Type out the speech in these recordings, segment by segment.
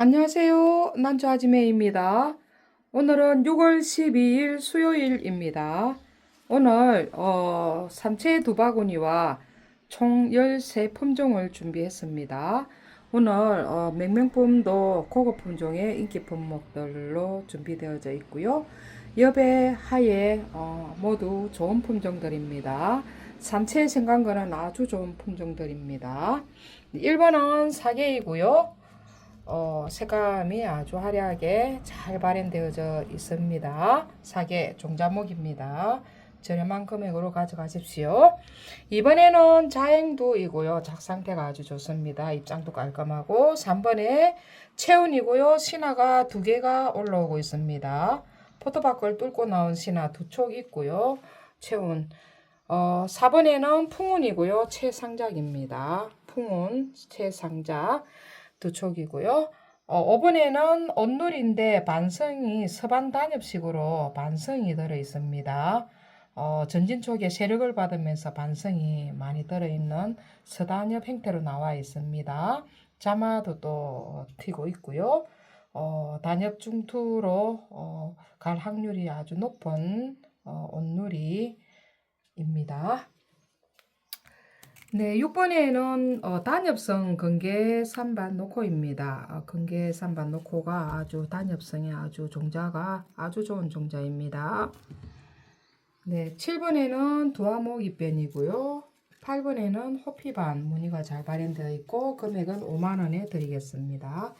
안녕하세요. 난주아지매입니다. 오늘은 6월 12일 수요일입니다. 오늘 어, 삼채 두 바구니와 총 13품종을 준비했습니다. 오늘 어, 맹명품도 고급 품종의 인기 품목들로 준비되어져 있고요. 옆에 하에 어, 모두 좋은 품종들입니다. 삼채 생강거는 아주 좋은 품종들입니다. 1번은 사계이고요. 어, 색감이 아주 화려하게 잘 발현되어져 있습니다. 사계 종자목입니다. 저렴한 금액으로 가져가십시오. 이번에는 자행도이고요. 작 상태가 아주 좋습니다. 입장도 깔끔하고 3번에 체운이고요. 신화가 두 개가 올라오고 있습니다. 포토박을 뚫고 나온 신화 두 촉 있고요. 체운 어, 4번에는 풍운이고요. 최상작입니다. 풍운, 최상작. 두 촉이고요. 어, 5번에는 온누리인데 반성이 서반 단엽식으로 반성이 들어 있습니다. 어, 전진 촉에 세력을 받으면서 반성이 많이 들어있는 서단엽 형태로 나와 있습니다. 자마도 또 튀고 있고요. 어, 단엽 중투로 어, 갈 확률이 아주 높은 어, 온누리입니다. 네, 6번에는 어, 단엽성 건개 산반 노코입니다. 어, 건개 산반 노코가 아주 단엽성이 아주 종자가 아주 좋은 종자입니다. 네, 7번에는 도화목 입변이고요. 8번에는 호피반 무늬가 잘 발현되어 있고 금액은 5만 원에 드리겠습니다.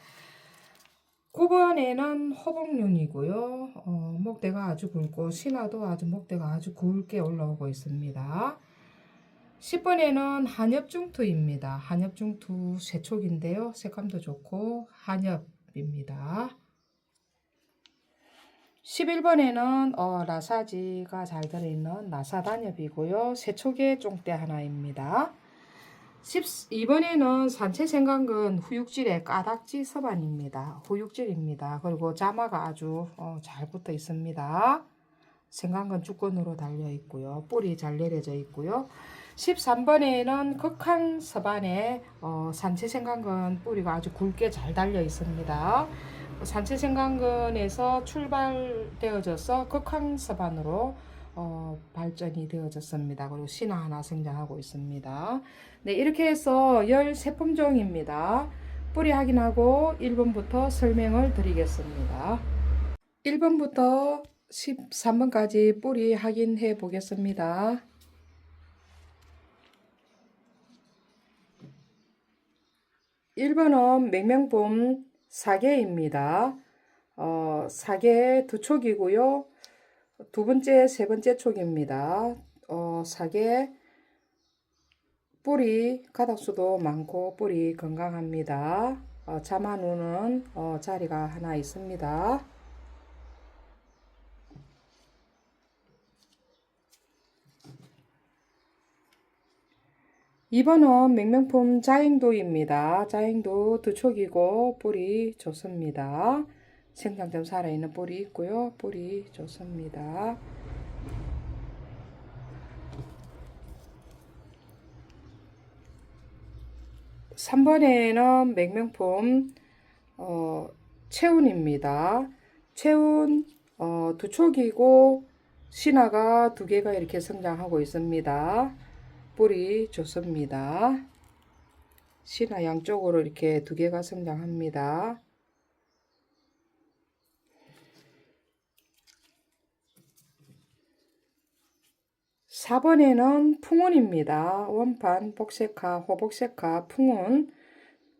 9번에는 호복륜이고요. 어, 목대가 아주 굵고 신화도 아주 목대가 아주 굵게 올라오고 있습니다. 10번에는 한엽중투입니다. 한엽중투 세촉인데요. 색감도 좋고 한엽입니다. 11번에는 어, 라사지가 잘 들어있는 나사단엽이고요. 세촉의 쫑대 하나입니다. 12번에는 산채생강근 후육질의 까닥지 서반입니다. 후육질입니다. 그리고 자마가 아주 어, 잘 붙어 있습니다. 생강근 주권으로 달려 있고요. 뿌리 잘 내려져 있고요. 13번에는 극한 서반에 어, 산채생강근 뿌리가 아주 굵게 잘 달려 있습니다. 산채생강근에서 출발되어져서 극한 서반으로 어, 발전이 되어졌습니다. 그리고 신화 하나 생장하고 있습니다. 네, 이렇게 해서 13품종입니다. 뿌리 확인하고 1번부터 설명을 드리겠습니다. 1번부터 13번까지 뿌리 확인해 보겠습니다. 1번은 맹명봄 사계입니다. 어, 사계 두 촉이고요. 두 번째, 세 번째 촉입니다. 어, 사계 뿌리 가닥수도 많고 뿌리 건강합니다. 어, 자만우는 어, 자리가 하나 있습니다. 2번은 맹명품 자행도입니다. 자행도 두 촉이고 뿌리 좋습니다. 생장점 살아있는 뿌리 있고요. 뿌리 좋습니다. 삼번에는 맹명품 어, 체운입니다. 체운 어, 두 촉이고 신화가 두 개가 이렇게 성장하고 있습니다. 뿌리 좋습니다. 신화 양쪽으로 이렇게 두 개가 성장합니다. 사번에는 풍운입니다. 원판, 복색화, 호복색화, 풍운.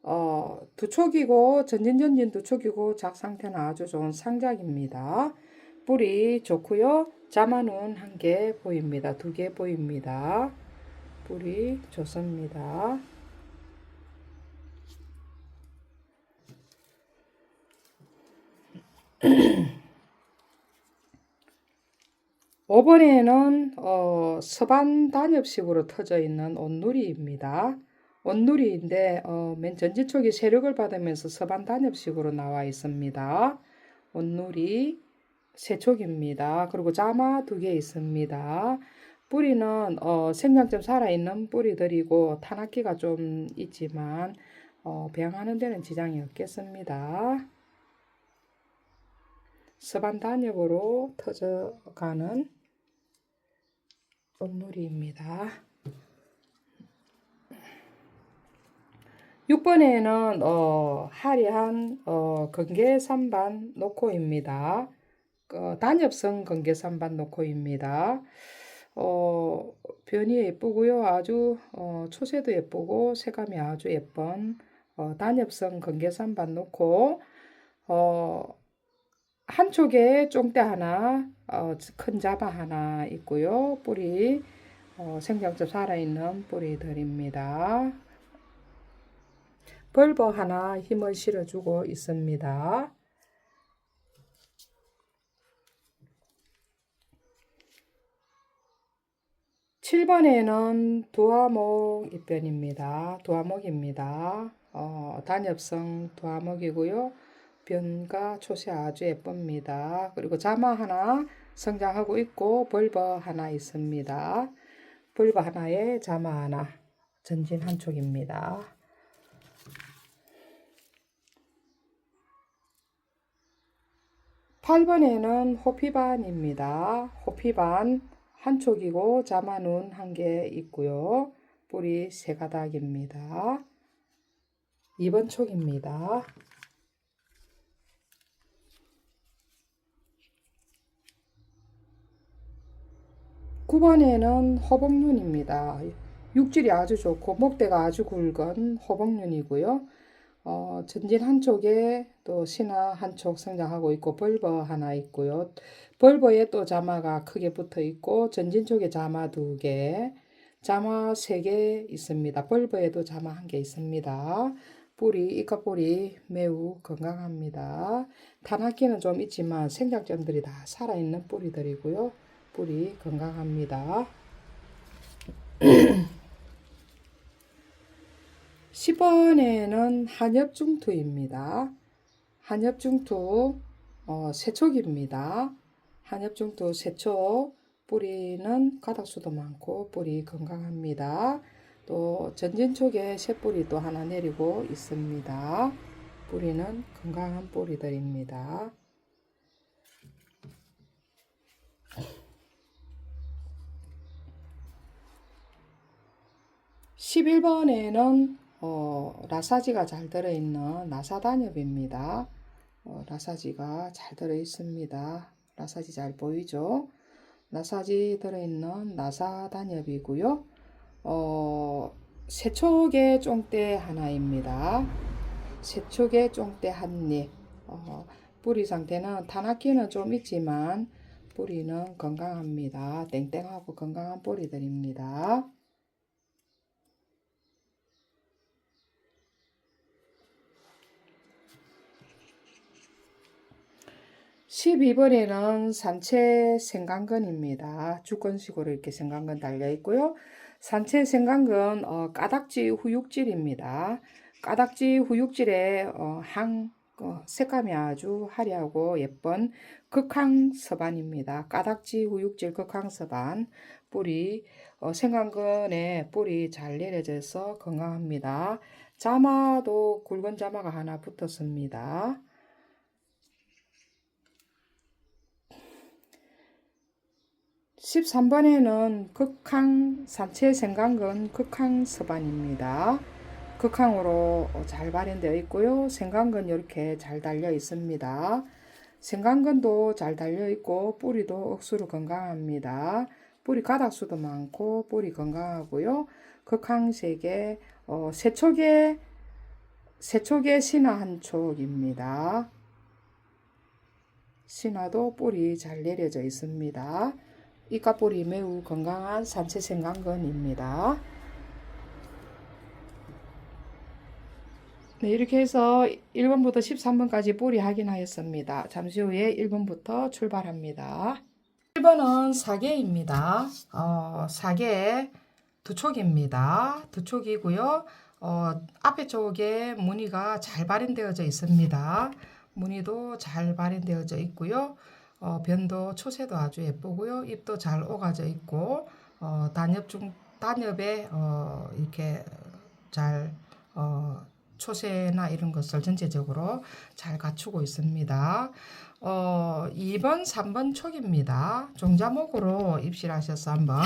어, 두 촉이고, 전진전진 두 촉이고, 작 상태는 아주 좋은 상작입니다. 뿌리 좋고요. 자만은 한개 보입니다. 두 개 보입니다. 뿌리 좋습니다. 오번에는 어, 서반 단엽식으로 터져 있는 온누리입니다. 온누리인데 어, 맨 전지촉이 세력을 받으면서 서반 단엽식으로 나와 있습니다. 온누리 세촉입니다. 그리고 자마 두 개 있습니다. 뿌리는 어, 생장점 살아있는 뿌리들이고 탄악기가 좀 있지만 어, 배양하는 데는 지장이 없겠습니다. 서반 단엽으로 터져가는 꽃놀이입니다. 6번에는 어, 화려한 어, 건개산반 노코입니다. 어, 단엽성 건개산반 노코입니다. 어, 변이 예쁘고요. 아주 어, 초세도 예쁘고 색감이 아주 예쁜 어, 단엽성 건개산반 노코 어, 한쪽에 쫑대 하나, 어, 큰 자바 하나 있고요. 뿌리 어, 생장점 살아있는 뿌리들입니다. 벌버 하나 힘을 실어주고 있습니다. 칠번에는 두화목 입변입니다. 두화목입니다. 어, 단엽성 두화목이고요. 변과 초세 아주 예쁩니다. 그리고 자마 하나 성장하고 있고 벌버 하나 있습니다. 벌버 하나에 자마 하나 전진 한 촉입니다. 8번에는 호피반입니다. 호피반 한 촉이고 자마눈 한 개 있고요. 뿌리 세 가닥입니다. 2번 촉입니다. 9번에는 허벅눈입니다. 육질이 아주 좋고 목대가 아주 굵은 허벅눈이고요. 어, 전진 한쪽에 또 신화 한쪽 성장하고 있고 벌버 하나 있고요. 벌버에 또 자마가 크게 붙어 있고 전진 쪽에 자마 두 개, 자마 세 개 있습니다. 벌버에도 자마 한 개 있습니다. 뿌리, 이까뿌리 매우 건강합니다. 탄학기는 좀 있지만 생장점들이 다 살아있는 뿌리들이고요. 뿌리 건강합니다. 10번에는 한엽중투입니다. 한엽중투 어, 세촉입니다. 한엽중투 세촉 뿌리는 가닥수도 많고 뿌리 건강합니다. 또 전진촉에 새뿌리 또 하나 내리고 있습니다. 뿌리는 건강한 뿌리들입니다. 11번에는 어, 라사지가 잘 들어있는 나사단엽입니다. 어, 라사지가 잘 들어있습니다. 라사지 잘 보이죠? 라사지 들어있는 나사 단엽이고요. 어, 세촉의 쫑대 하나입니다. 세촉의 쫑대 한 입. 어, 뿌리 상태는 탄압기는 좀 있지만 뿌리는 건강합니다. 땡땡하고 건강한 뿌리들입니다. 12번에는 산채 생강근입니다. 주권식으로 이렇게 생강근 달려 있고요. 산채 생강근 어, 까닥지 후육질입니다. 까닥지 후육질의 어, 항 어, 색감이 아주 화려하고 예쁜 극항서반입니다. 까닥지 후육질 극항서반 뿌리 어, 생강근에 뿌리 잘 내려져서 건강합니다. 자마도 굵은 자마가 하나 붙었습니다. 13번에는 극항 산채 생강근 극항 서반입니다. 극항으로 잘 발현되어 있고요. 생강근 이렇게 잘 달려 있습니다. 생강근도 잘 달려 있고 뿌리도 억수로 건강합니다. 뿌리 가닥수도 많고 뿌리 건강하고요. 극항색의 어, 세촉의 세촉의 신화 한 촉입니다. 신화도 뿌리 잘 내려져 있습니다. 이까뿌리 매우 건강한 산채 생강근입니다. 네, 이렇게 해서 1번부터 13번까지 뿌리 확인하였습니다. 잠시 후에 1번부터 출발합니다. 1번은 사계입니다. 어, 사계 두 촉입니다. 두 촉이고요. 어, 앞에 쪽에 무늬가 잘 발현되어져 있습니다. 무늬도 잘 발현되어져 있고요. 어, 변도 초세도 아주 예쁘고요. 잎도 잘 오가져 있고 어, 단엽 중 단엽에 어, 이렇게 잘 어, 초세나 이런 것을 전체적으로 잘 갖추고 있습니다. 어, 2번, 3번 촉입니다. 종자목으로 입실하셔서 한번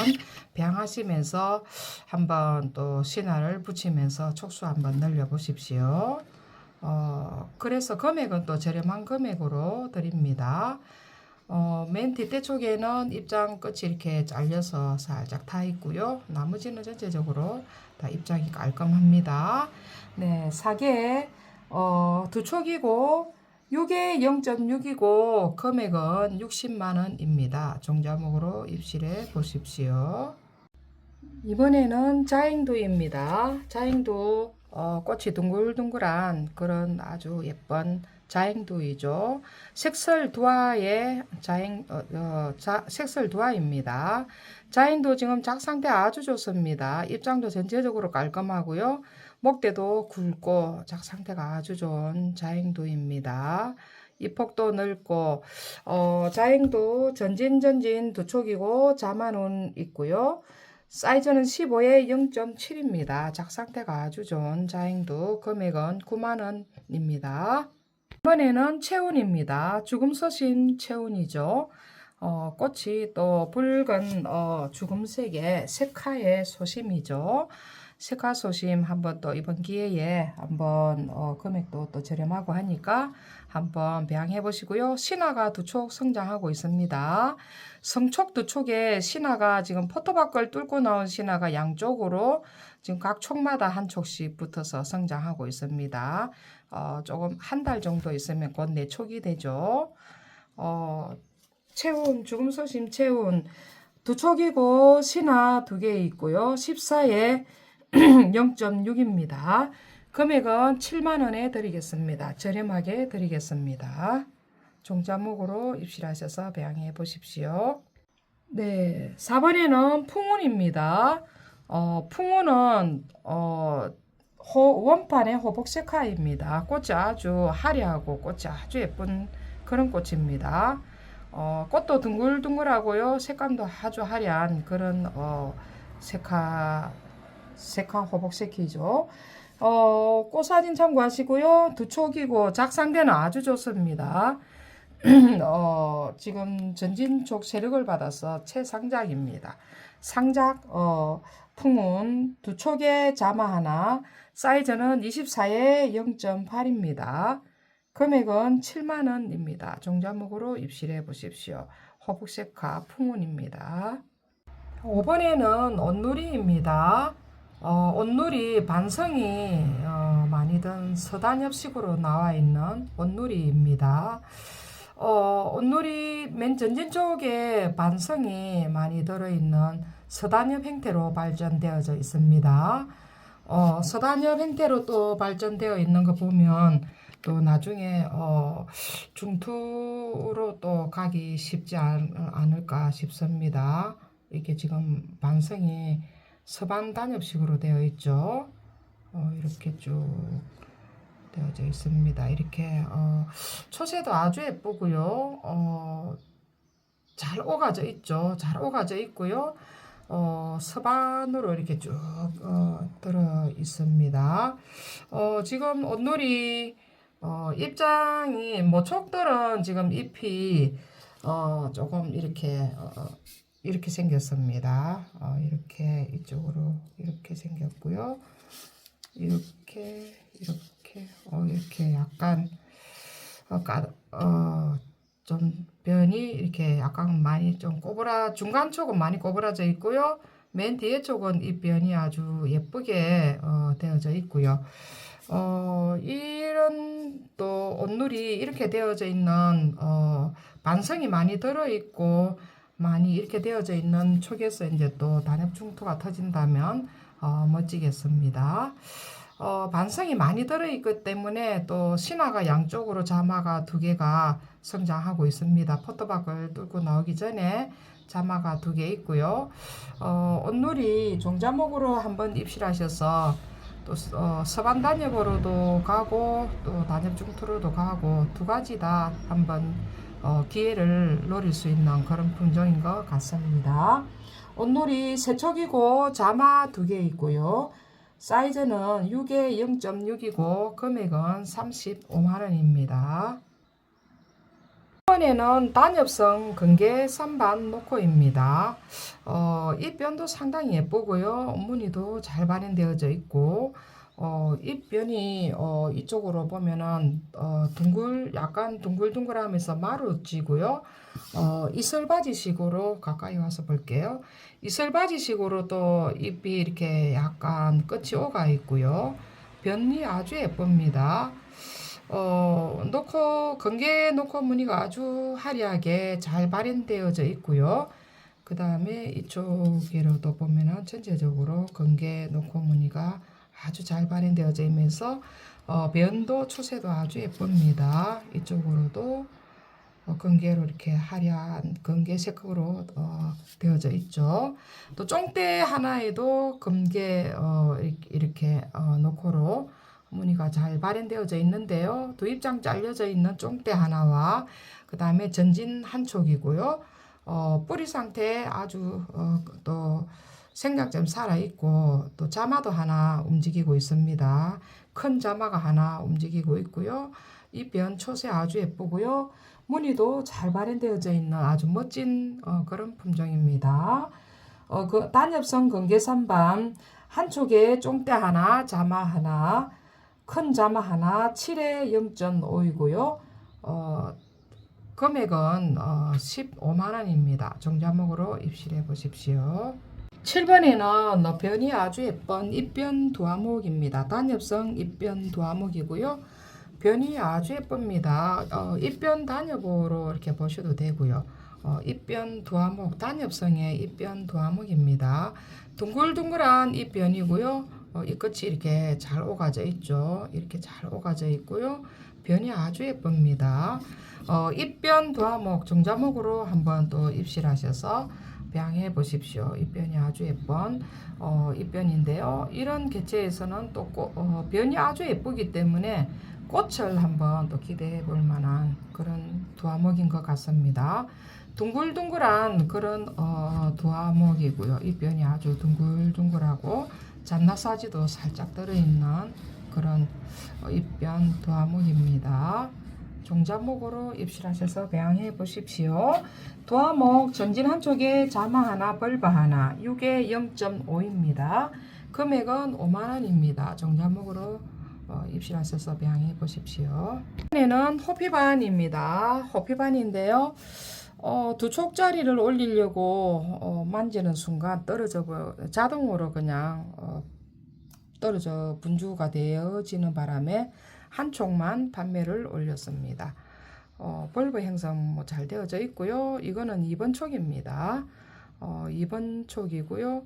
배양하시면서 한번 또 신화를 붙이면서 촉수 한번 늘려 보십시오. 어, 그래서 금액은 또 저렴한 금액으로 드립니다. 어, 맨 뒷대 쪽에는 입장 끝이 이렇게 잘려서 살짝 타 있고요. 나머지는 전체적으로 다 입장이 깔끔합니다. 네, 사계 어, 두 촉이고 요게 0.6이고 금액은 60만 원입니다. 종자목으로 입실해 보십시오. 이번에는 자행두입니다. 자행두 어, 꽃이 둥글둥글한 그런 아주 예쁜 자행두이죠. 색설두화의 자행 어, 어, 자, 색설두화입니다. 자행두 지금 작 상태 아주 좋습니다. 입장도 전체적으로 깔끔하고요. 목대도 굵고 작 상태가 아주 좋은 자행두입니다. 잎폭도 넓고 어, 자행도 전진 전진 두 촉이고 자만운 있고요. 사이즈는 15에 0.7입니다. 작 상태가 아주 좋은 자행도 금액은 9만 원입니다. 이번에는 체운입니다. 죽음 서신 체운이죠. 어, 꽃이 또 붉은 어, 주금색의 색화의 소심이죠. 색화 소심 한번 또 이번 기회에 한번 어, 금액도 또 저렴하고 하니까 한번 배양해 보시고요. 신화가 두 촉 성장하고 있습니다. 성촉 두 촉에 신화가 지금 포토박을 뚫고 나온 신화가 양쪽으로 지금 각 촉마다 한 촉씩 붙어서 성장하고 있습니다. 어, 조금 한 달 정도 있으면 곧네 촉이 되죠. 어, 체온, 죽음 소심 체온 두 촉이고 신화 두 개 있고요. 14에 0.6입니다. 금액은 7만 원에 드리겠습니다. 저렴하게 드리겠습니다. 종자목으로 입실하셔서 배양해 보십시오. 네, 4번에는 풍운입니다. 어, 풍운은 어, 호, 원판의 호복색화입니다. 꽃이 아주 화려하고 꽃이 아주 예쁜 그런 꽃입니다. 어, 꽃도 둥글둥글하고요. 색감도 아주 화려한 그런 어, 색화 색화 호복색이죠. 어, 꽃 사진 참고하시고요. 두 촉이고 작상대는 아주 좋습니다. 어, 지금 전진촉 세력을 받아서 최상작입니다. 상작 어, 풍운 두 촉에 자마 하나 사이즈는 24에 0.8입니다. 금액은 7만 원입니다. 종자목으로 입실해 보십시오. 호북색화 풍운입니다. 5번에는 온누리입니다. 어, 온누리 반성이 어, 많이 든 서단엽식으로 나와 있는 온누리입니다. 어, 온누리 맨 전진 쪽에 반성이 많이 들어있는 서단엽 형태로 발전되어져 있습니다. 어, 서단엽 형태로 또 발전되어 있는 거 보면 또 나중에 어, 중투로 또 가기 쉽지 않, 않을까 싶습니다. 이게 지금 반성이 서반 단엽식으로 되어 있죠. 어, 이렇게 쭉 되어져 있습니다. 이렇게 어, 초세도 아주 예쁘고요. 어, 잘 오가져 있죠. 잘 오가져 있고요. 어, 서반으로 이렇게 쭉 어, 들어 있습니다. 어, 지금 온누리 어, 입장이 모촉들은 지금 잎이 어, 조금 이렇게 어, 이렇게 생겼습니다. 어, 이렇게 이쪽으로 이렇게 생겼고요. 이렇게 이렇게 어, 이렇게 약간 어, 까, 어, 좀 변이 이렇게 약간 많이 좀 꼬부라 중간 쪽은 많이 꼬부라져 있고요. 맨 뒤에 쪽은 이 변이 아주 예쁘게 어, 되어져 있고요. 어, 이런 또 온누리 이렇게 되어져 있는 어, 반성이 많이 들어 있고 많이 이렇게 되어져 있는 촉에서 이제 또 단엽 중투가 터진다면 어, 멋지겠습니다. 어, 반성이 많이 들어있기 때문에 또 신화가 양쪽으로 자마가 두 개가 성장하고 있습니다. 포토박을 뚫고 나오기 전에 자마가 두 개 있고요. 어, 온누리 종자목으로 한번 입실하셔서 또 어, 서반 단엽으로도 가고 또 단엽 중투로도 가고 두 가지 다 한번 어, 기회를 노릴 수 있는 그런 품종인 것 같습니다. 온누리 세척이고 자마 두 개 있고요. 사이즈는 6에 0.6이고 금액은 35만원입니다. 이번에는 단엽성 근개 선반 노코입니다. 어, 입변도 상당히 예쁘고요. 무늬도 잘 발현되어져 있고 어, 입변이 어, 이쪽으로 보면은 어, 둥글 약간 둥글둥글하면서 마루지고요. 어, 이슬바지식으로 가까이 와서 볼게요. 이슬바지식으로 또 잎이 이렇게 약간 끝이 오가 있고요. 변이 아주 예쁩니다. 어, 놓고 건개 놓고 무늬가 아주 화려하게 잘 발현되어져 있고요. 그 다음에 이쪽으로도 보면은 전체적으로 건개 놓고 무늬가 아주 잘 발현되어져 있면서 어, 면도 추세도 아주 예쁩니다. 이쪽으로도 어, 건개로 이렇게 화려한 건개 색으로 어, 되어져 있죠. 또 쫑대 하나에도 건개 어, 이렇게, 이렇게 어, 노코로 무늬가 잘 발현되어져 있는데요. 두 입장 잘려져 있는 쫑대 하나와 그 다음에 전진 한 촉이고요. 어, 뿌리 상태 아주 어, 또 생장점 살아 있고 또 자마도 하나 움직이고 있습니다. 큰 자마가 하나 움직이고 있고요. 이변 초세 아주 예쁘고요. 무늬도 잘 발현되어져 있는 아주 멋진 어, 그런 품종입니다. 어, 그 단엽성 건개선반 한쪽에 쫑대 하나, 자마 하나, 큰 자마 하나 7에 0.5이고요. 어, 금액은 어, 15만 원입니다. 정자목으로 입실해 보십시오. 7번에는 변이 아주 예쁜 입변 두화목입니다. 단엽성 입변 두화목이고요. 변이 아주 예쁩니다. 어, 입변 단엽으로 이렇게 보셔도 되고요. 어, 입변 두화목 단엽성의 입변 두화목입니다. 둥글둥글한 입변이고요. 어, 이 끝이 이렇게 잘 오가져 있죠. 이렇게 잘 오가져 있고요. 변이 아주 예쁩니다. 어, 입변 두화목 정자목으로 한번 또 입실하셔서 배양해 보십시오. 입변이 아주 예쁜 어, 입변인데요. 이런 개체에서는 또 꽃, 어, 변이 아주 예쁘기 때문에 꽃을 한번 또 기대해 볼 만한 그런 두화목인 것 같습니다. 둥글둥글한 그런 어, 두화목이고요. 입변이 아주 둥글둥글하고 잔나사지도 살짝 들어있는 그런 어, 입변 두화목입니다. 종자목으로 입실하셔서 배양해 보십시오. 도화목 전진 한쪽에 자마 하나, 벌바 하나, 6에 0.5입니다. 금액은 5만원입니다. 종자목으로 어, 입실하셔서 배양해 보십시오. 이번에는 호피반입니다. 호피반인데요. 어, 두 촉짜리를 올리려고 어, 만지는 순간 떨어져 버, 자동으로 그냥 어, 떨어져 분주가 되어지는 바람에 한 촉만 판매를 올렸습니다. 어, 벌브 형성 뭐 잘 되어져 있고요. 이거는 2번 촉입니다. 어, 2번 촉이고요.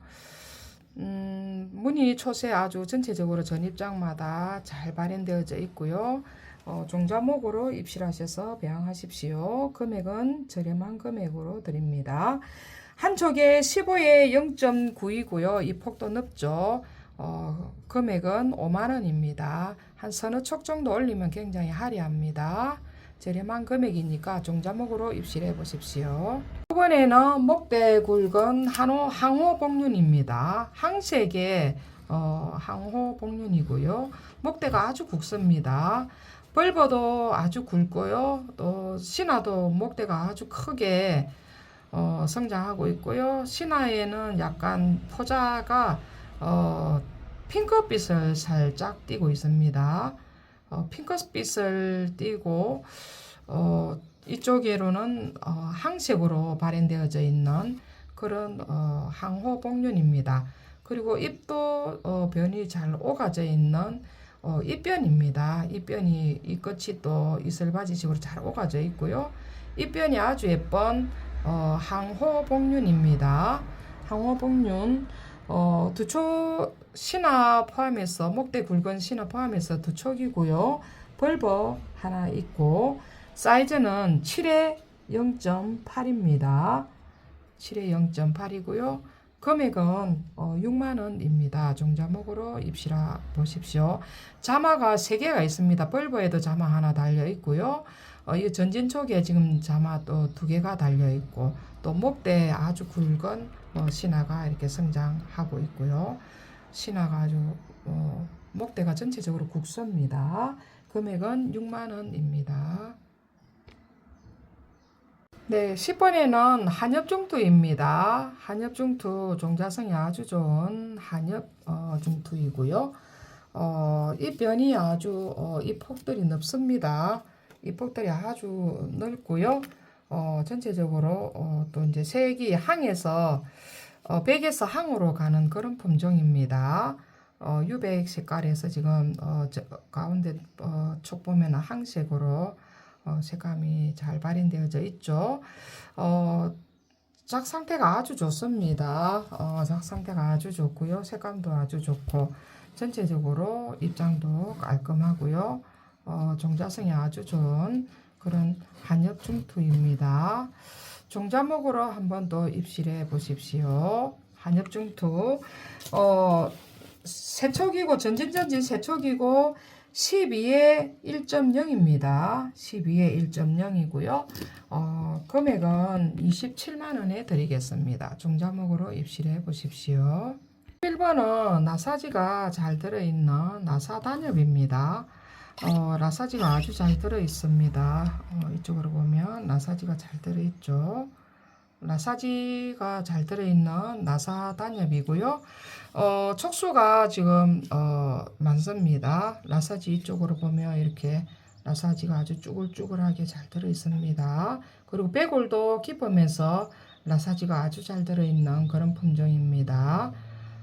음, 무늬 초세 아주 전체적으로 전입장마다 잘 발현되어져 있고요. 어, 종자목으로 입실하셔서 배양하십시오. 금액은 저렴한 금액으로 드립니다. 한쪽에 15에 0.9이고요. 이 폭도 넓죠. 어, 금액은 5만원입니다. 한 서너 촉 정도 올리면 굉장히 화려합니다. 저렴한 금액이니까 종자목으로 입실해 보십시오. 이번에는 목대 굵은 한호, 항호 복륜입니다. 항색의 어, 항호 복륜이고요. 목대가 아주 굵습니다. 벌버도 아주 굵고요. 또 신화도 목대가 아주 크게 어, 성장하고 있고요. 신화에는 약간 포자가 어, 핑크빛을 살짝 띠고 있습니다. 어, 핑크빛을 띠고 어, 이쪽으로는 어, 항색으로 발현되어져 있는 그런 어, 항호 복륜입니다. 그리고 잎도 어, 변이 잘 오가져 있는 어, 잎변입니다. 잎변이 이 끝이 또 이슬바지식으로 잘 오가져 있고요. 잎변이 아주 예쁜 어, 항호 복륜입니다. 항호 복륜 어, 두촉 신화 포함해서 목대 굵은 신화 포함해서 두 촉이고요. 벌버 하나 있고 사이즈는 7에 0.8입니다. 7에 0.8이고요. 금액은 어, 6만원입니다. 종자목으로 입실하 보십시오. 자마가 3개가 있습니다. 벌버에도 자마 하나 달려 있고요. 어, 이 전진촉에 지금 자마 또두 개가 달려 있고 또 목대 아주 굵은 어, 신화가 이렇게 성장하고 있고요. 신화가 아주 어, 목대가 전체적으로 국소입니다. 금액은 6만 원입니다. 네, 10번에는 한엽중투입니다. 한엽중투 종자성이 아주 좋은 한엽 어, 중투이고요. 어, 이 변이 아주 어, 이 폭들이 넓습니다. 이 폭들이 아주 넓고요. 어, 전체적으로 어, 또 이제 색이 항에서 어, 백에서 항으로 가는 그런 품종입니다. 어, 유백 색깔에서 지금 어, 저, 가운데 어, 촉 보면 항색으로 어, 색감이 잘 발현되어져 있죠. 어, 작 상태가 아주 좋습니다. 어, 작 상태가 아주 좋고요. 색감도 아주 좋고 전체적으로 입장도 깔끔하고요. 어, 종자성이 아주 좋은 그런 한엽 중투입니다. 종자목으로 한 번 더 입실해 보십시오. 한엽 중투. 어, 세척이고 전진전진 세척이고 12에 1.0입니다. 12에 1.0이고요. 어, 금액은 27만 원에 드리겠습니다. 종자목으로 입실해 보십시오. 1번은 나사지가 잘 들어있는 나사 단엽입니다. 어, 나사지가 아주 잘 들어 있습니다. 어, 이쪽으로 보면 나사지가 잘 들어 있죠. 나사지가 잘 들어 있는 나사 단엽이고요. 어, 촉수가 지금 어, 많습니다. 나사지 이쪽으로 보면 이렇게 나사지가 아주 쭈글쭈글하게 잘 들어 있습니다. 그리고 빼골도 깊으면서 나사지가 아주 잘 들어 있는 그런 품종입니다.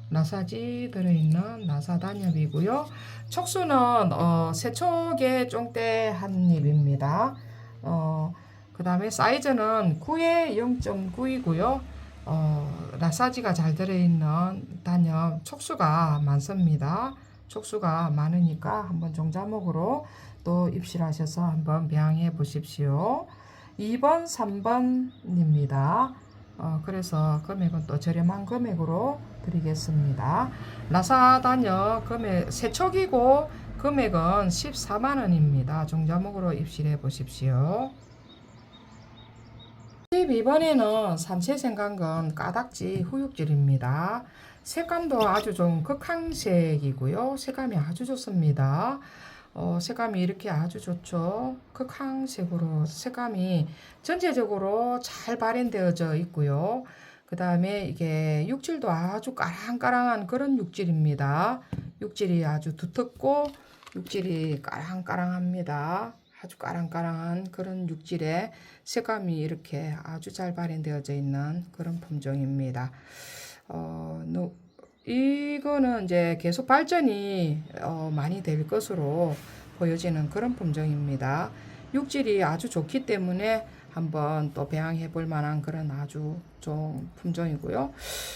나사지 들어있는 나사 단엽이고요. 촉수는 어, 세촉의 쫑대 한 입입니다. 어, 그 다음에 사이즈는 9에 0.9이고요. 어, 나사지가 잘 들어있는 단엽 촉수가 많습니다. 촉수가 많으니까 한번 종자목으로 또 입실하셔서 한번 배양해 보십시오. 2번, 3번입니다. 어, 그래서 금액은 또 저렴한 금액으로 드리겠습니다. 나사 단역 금액 세척이고 금액은 14만 원입니다. 종자목으로 입실해 보십시오. 12번에는 삼체생강근 까닥지 후육질입니다. 색감도 아주 좀 극항색이고요. 색감이 아주 좋습니다. 어, 색감이 이렇게 아주 좋죠. 극항색으로 색감이 전체적으로 잘 발현되어져 있고요. 그 다음에 이게 육질도 아주 까랑까랑한 그런 육질입니다. 육질이 아주 두텁고 육질이 까랑까랑합니다. 아주 까랑까랑한 그런 육질의 색감이 이렇게 아주 잘 발현되어져 있는 그런 품종입니다. 어, 노, 이거는 이제 계속 발전이 어, 많이 될 것으로 보여지는 그런 품종입니다. 육질이 아주 좋기 때문에 한번 또 배양해 볼 만한 그런 아주 좋은 품종이고요.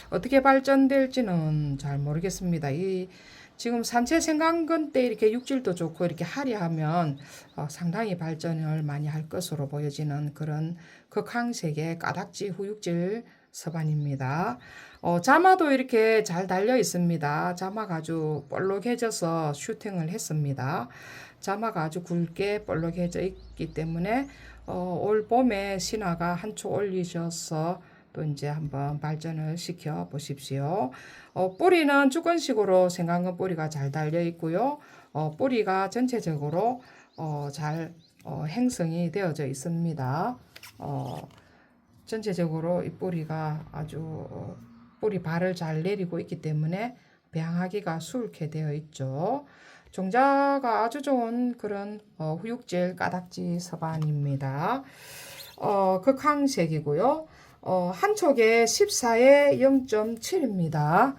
어떻게 발전될지는 잘 모르겠습니다. 이 지금 산채 생강근 때 이렇게 육질도 좋고 이렇게 하리하면 어, 상당히 발전을 많이 할 것으로 보여지는 그런 극항색의 까닥지 후육질 서반입니다. 어, 자마도 이렇게 잘 달려 있습니다. 자마가 아주 볼록해져서 슈팅을 했습니다. 자마가 아주 굵게 볼록해져 있기 때문에 어, 올 봄에 신화가 한 초 올리셔서 또 이제 한번 발전을 시켜 보십시오. 어, 뿌리는 주건식으로 생강근 뿌리가 잘 달려 있고요. 어, 뿌리가 전체적으로 어, 잘 어, 행성이 되어져 있습니다. 어, 전체적으로 이 뿌리가 아주 어, 뿌리 발을 잘 내리고 있기 때문에 배양하기가 수월케 되어 있죠. 종자가 아주 좋은 그런 어, 후육질 까닥지 서반입니다. 어, 극항색이고요. 어, 한 촉에 14에 0.7입니다.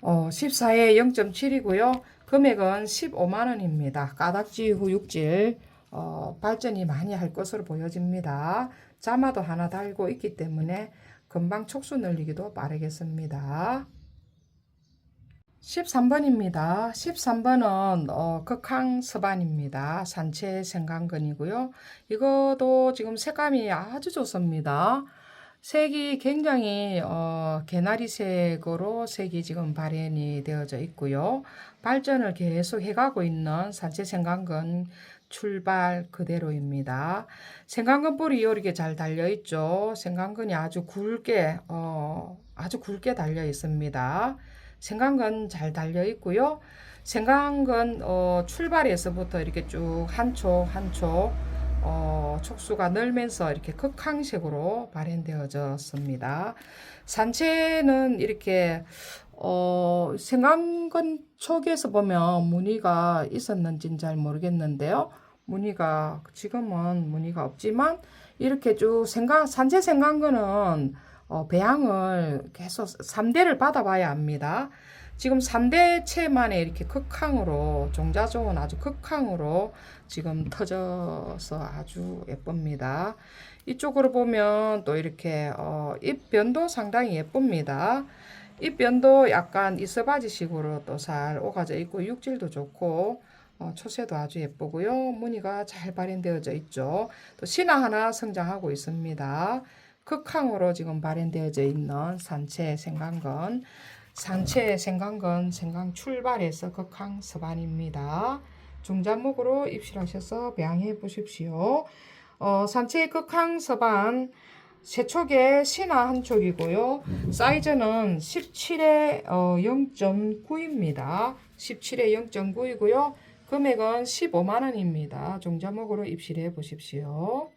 어, 14에 0.7이고요. 금액은 15만 원입니다. 까닥지 후육질 어, 발전이 많이 할 것으로 보여집니다. 자마도 하나 달고 있기 때문에 금방 촉수 늘리기도 빠르겠습니다. 13번입니다. 13번은 어, 극항 서반입니다. 산채 생강근이고요. 이것도 지금 색감이 아주 좋습니다. 색이 굉장히 어, 개나리색으로 색이 지금 발현이 되어져 있고요. 발전을 계속 해가고 있는 산채 생강근 출발 그대로입니다. 생강근 뿌리 이렇게 잘 달려 있죠. 생강근이 아주 굵게 어, 아주 굵게 달려 있습니다. 생강근 잘 달려 있고요. 생강근 어, 출발에서부터 이렇게 쭉한초한초 어, 촉수가 늘면서 이렇게 극항식으로 발현되어졌습니다. 산채는 이렇게 어, 생강근 쪽에서 보면 무늬가 있었는지는 잘 모르겠는데요. 무늬가 지금은 무늬가 없지만 이렇게 쭉 생강 산채 생강근은 어, 배양을 계속 3대를 받아봐야 합니다. 지금 3대 채만에 이렇게 극항으로 종자종은 아주 극항으로 지금 터져서 아주 예쁩니다. 이쪽으로 보면 또 이렇게 어, 잎 변도 상당히 예쁩니다. 잎 변도 약간 이서바지식으로 또 잘 오가져 있고 육질도 좋고 어, 초세도 아주 예쁘고요. 무늬가 잘 발현되어져 있죠. 또 신화 하나 성장하고 있습니다. 극항으로 지금 발현되어져 있는 산채 생강근 산채 생강근 생강 출발해서 극항 서반입니다. 중자목으로 입실하셔서 배양해 보십시오. 어, 산채 극항 서반 세 촉에 신화 한 촉이고요. 사이즈는 17에 어, 0.9입니다. 17에 0.9이고요. 금액은 15만 원입니다. 종자목으로 입실해 보십시오.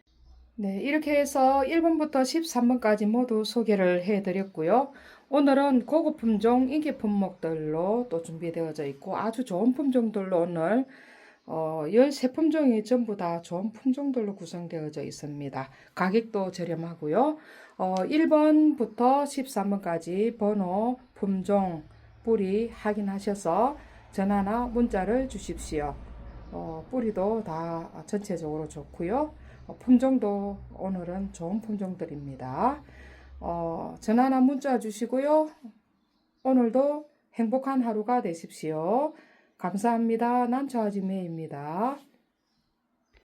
네, 이렇게 해서 1번부터 13번까지 모두 소개를 해드렸고요. 오늘은 고급 품종 인기 품목들로 또 준비되어져 있고 아주 좋은 품종들로 오늘 어, 13품종이 전부 다 좋은 품종들로 구성되어져 있습니다. 가격도 저렴하고요. 어, 1번부터 13번까지 번호, 품종, 뿌리 확인하셔서 전화나 문자를 주십시오. 어, 뿌리도 다 전체적으로 좋고요. 어, 품종도 오늘은 좋은 품종들입니다. 어, 전화나 문자 주시고요. 오늘도 행복한 하루가 되십시오. 감사합니다. 난처아지매입니다.